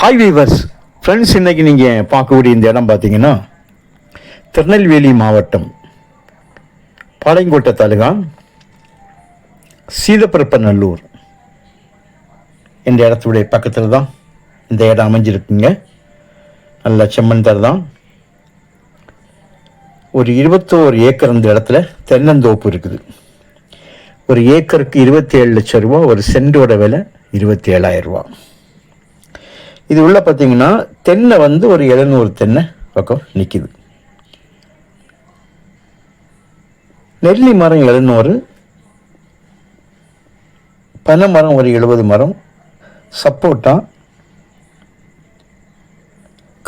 Hi viewers friends இன்றைக்கி நீங்கள் பார்க்கக்கூடிய இந்த இடம் பார்த்தீங்கன்னா திருநெல்வேலி மாவட்டம் பாளையங்கோட்டை தாலுகா சீதப்பரப்பநல்லூர் இந்த இடத்துடைய பக்கத்தில் தான் இந்த இடம் அமைஞ்சிருக்குங்க. நல்ல செம்மண் தர தான். ஒரு இருபத்தோரு ஏக்கர் இந்த இடத்துல தென்னந்தோப்பு இருக்குது. ஒரு ஏக்கருக்கு இருபத்தி ஏழு லட்சம் ரூபா ஒரு சென்டோட விலை இருபத்தி ஏழாயிரம் ரூபா. இது உள்ள பார்த்தீங்கன்னா தென்னை வந்து ஒரு எழுநூறு தென்னை பக்கம் நிற்கிது நெல்லி மரம் எழுநூறு பனை மரம் ஒரு எழுபது மரம் சப்போட்டா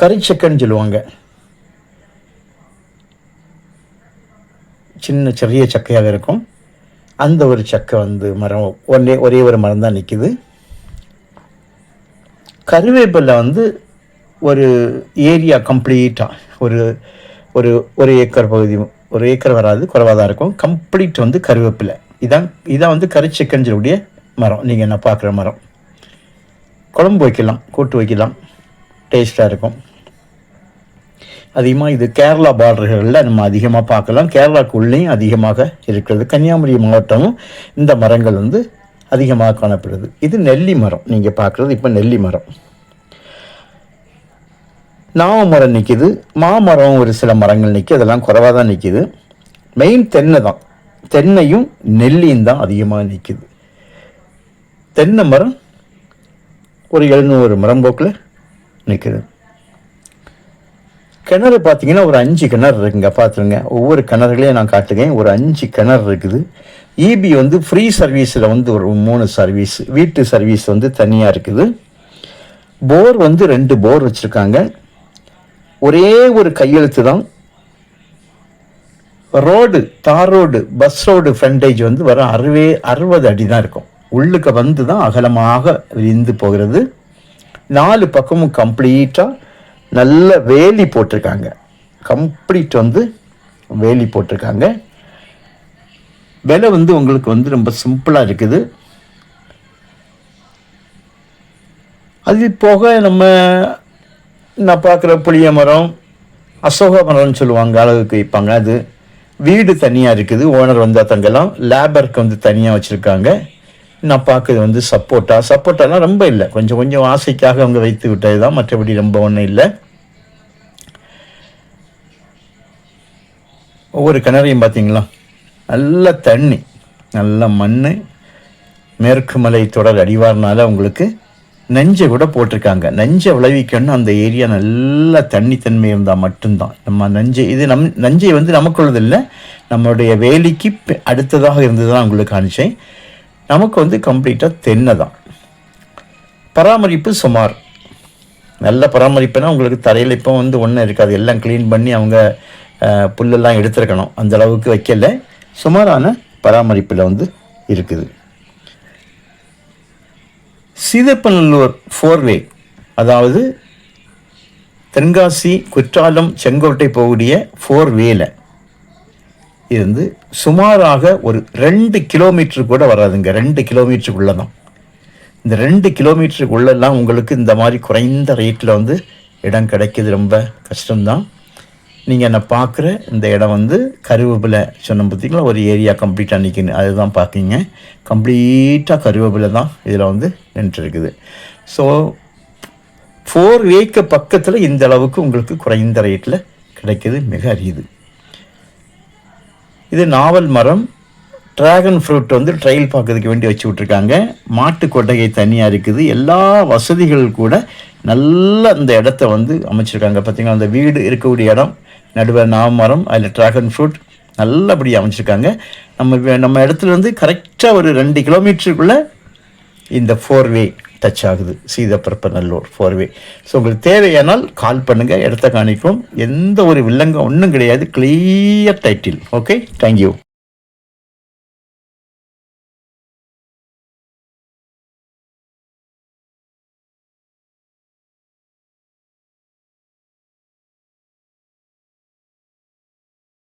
கரிச்சக்கன்னு சொல்லுவாங்க. சின்ன சிறிய சக்கையாக இருக்கும். அந்த ஒரு சக்கை வந்து மரம் ஒன்றே ஒரே ஒரு மரம் தான் நிற்கிது கருவேப்பிலை வந்து ஒரு ஏரியா கம்ப்ளீட்டாக ஒரு ஒரு ஒரு ஏக்கர் பகுதி ஒரு ஏக்கர் வராது குறைவாக தான் இருக்கும். கம்ப்ளீட் வந்து கருவேப்பிலை. இதான் இதான் வந்து கரிச்சிக்கன் சொல்லக்கூடிய மரம். நீங்கள் என்ன பார்க்குற மரம்? குழம்பு வைக்கலாம் கூட்டு வைக்கலாம். டேஸ்ட்டாக இருக்கும். அதிகமாக இது கேரளா பார்டர்களில் நம்ம அதிகமாக பார்க்கலாம். கேரளாக்குள்ளேயும் அதிகமாக இருக்கிறது. கன்னியாகுமரி மாவட்டமும் இந்த மரங்கள் வந்து அதிகமாக காணப்படுது. இது நெல்லி மரம். நீங்கள் பார்க்குறது இப்போ நெல்லி மரம். நாவ மரம் நிற்கிது மாமரம் ஒரு சில மரங்கள் நிற்கி அதெல்லாம் குறைவாக தான் நிற்கிது மெயின் தென்னை தான். தென்னையும் நெல்லியும் தான் அதிகமாக நிற்கிது தென்னை மரம் ஒரு எழுநூறு மரம் நிற்கிது கிணறு பார்த்தீங்கன்னா ஒரு அஞ்சு கிணறு இருக்குங்க. பார்த்துருங்க ஒவ்வொரு கிணறுகளையும் நான் காட்டுகிறேன். ஒரு அஞ்சு கிணறு இருக்குது. இபி வந்து ஃப்ரீ சர்வீஸில் வந்து ஒரு மூணு சர்வீஸ் வீட்டு சர்வீஸ் வந்து தனியாக இருக்குது. போர் வந்து ரெண்டு போர் வச்சுருக்காங்க. ஒரே ஒரு கையெழுத்து தான். ரோடு தார் ரோடு பஸ் ரோடு ஃப்ரண்டேஜ் வந்து வர அறுவே அறுபது அடி தான் இருக்கும். உள்ளுக்கு வந்து தான் அகலமாக விரிந்து போகிறது. நாலு பக்கமும் கம்ப்ளீட்டாக நல்ல வேலி போட்டிருக்காங்க. கம்ப்ளீட் வந்து வேலி போட்டிருக்காங்க. விலை வந்து உங்களுக்கு வந்து ரொம்ப சிம்பிளாக இருக்குது. அது போக நம்ம நான் பார்க்குற புளிய மரம் அசோக மரம்னு சொல்லுவாங்க அளவுக்கு வைப்பாங்க அது வீடு தனியாக இருக்குது. ஓனர் வந்தால் தங்கலாம் லேபருக்கு வந்து தனியாக வச்சுருக்காங்க. நான் பார்க்குறது வந்து சப்போட்டா. சப்போட்டாலாம் ரொம்ப இல்லை. கொஞ்சம் கொஞ்சம் ஆசைக்காக அவங்க வைத்து விட்டது தான் மற்றபடி ரொம்ப ஒன்றும் இல்லை. ஒவ்வொரு கிணறையும் பார்த்தீங்களா? நல்ல தண்ணி நல்ல மண் மேற்கு மலை தொடர் அடிவார்னால உங்களுக்கு நஞ்சை கூட போட்டிருக்காங்க. நஞ்சை விளைவிக்கணும்னு அந்த ஏரியா நல்ல தண்ணித்தன்மை இருந்தால் மட்டும்தான். நம்ம நஞ்சை இது நம் நஞ்சை வந்து நமக்குள்ளது இல்லை நம்மளுடைய வேலைக்கு அடுத்ததாக இருந்தது தான் உங்களுக்கு காணிச்சேன் நமக்கு வந்து கம்ப்ளீட்டாக தென்னை தான் பராமரிப்பு சுமார். நல்ல பராமரிப்புனா உங்களுக்கு தரையில் இப்போ வந்து ஒன்றும் இருக்காது. எல்லாம் க்ளீன் பண்ணி அவங்க புல்லெல்லாம் எடுத்துருக்கணும். அந்த அளவுக்கு வைக்கல. சுமாரான பராமரிப்பில் வந்து இருக்குது. சீதப்பநல்லூர் ஃபோர்வே அதாவது தென்காசி குற்றாலம் செங்கோட்டை போகக்கூடிய ஃபோர் வேல இருந்து சுமாராக ஒரு ரெண்டு கிலோமீட்டர் கூட வராதுங்க. ரெண்டு கிலோமீட்டருக்குள்ளே தான். இந்த ரெண்டு கிலோமீட்டருக்குள்ளெல்லாம் உங்களுக்கு இந்த மாதிரி குறைந்த ரேட்டில் வந்து இடம் கிடைக்கிது ரொம்ப கஷ்டம்தான். நீங்கள் என்ன பார்க்குற இந்த இடம் வந்து கருவேப்பிலை சொன்ன பார்த்தீங்களா? ஒரு ஏரியா கம்ப்ளீட்டாக நிற்கணும் அதுதான் பார்க்கிங்க கம்ப்ளீட்டாக கருவேப்பிலை தான் இதில் வந்து நின்றுருக்குது. ஸோ ஃபோர் வேக்கு பக்கத்தில் இந்த அளவுக்கு உங்களுக்கு குறைந்த ரேட்டில் கிடைக்கிது. மிக அரியுது இது நாவல் மரம். ட்ராகன் ஃப்ரூட் வந்து ட்ரையல் பார்க்கறதுக்கு வேண்டி வச்சு விட்ருக்காங்க மாட்டு கொட்டகை தனியாக இருக்குது. எல்லா வசதிகள் கூட நல்ல அந்த இடத்த வந்து அமைச்சிருக்காங்க. பார்த்திங்கன்னா அந்த வீடு இருக்கக்கூடிய இடம். நடுவில் நாமரம் அதில் ட்ராகன் ஃப்ரூட் நல்லபடி அமைச்சிருக்காங்க நம்ம நம்ம இடத்துல வந்து கரெக்டாக ஒரு ரெண்டு கிலோமீட்டருக்குள்ளே இந்த ஃபோர் வே டச் ஆகுது. சீதப்பரப்பநல்லூர் ஃபோர் வே ஸோ உங்களுக்கு தேவையானால் கால் பண்ணுங்கள் இடத்த காணிக்கும் எந்த ஒரு வில்லங்கம் ஒன்றும் கிடையாது. Clear title okay thank you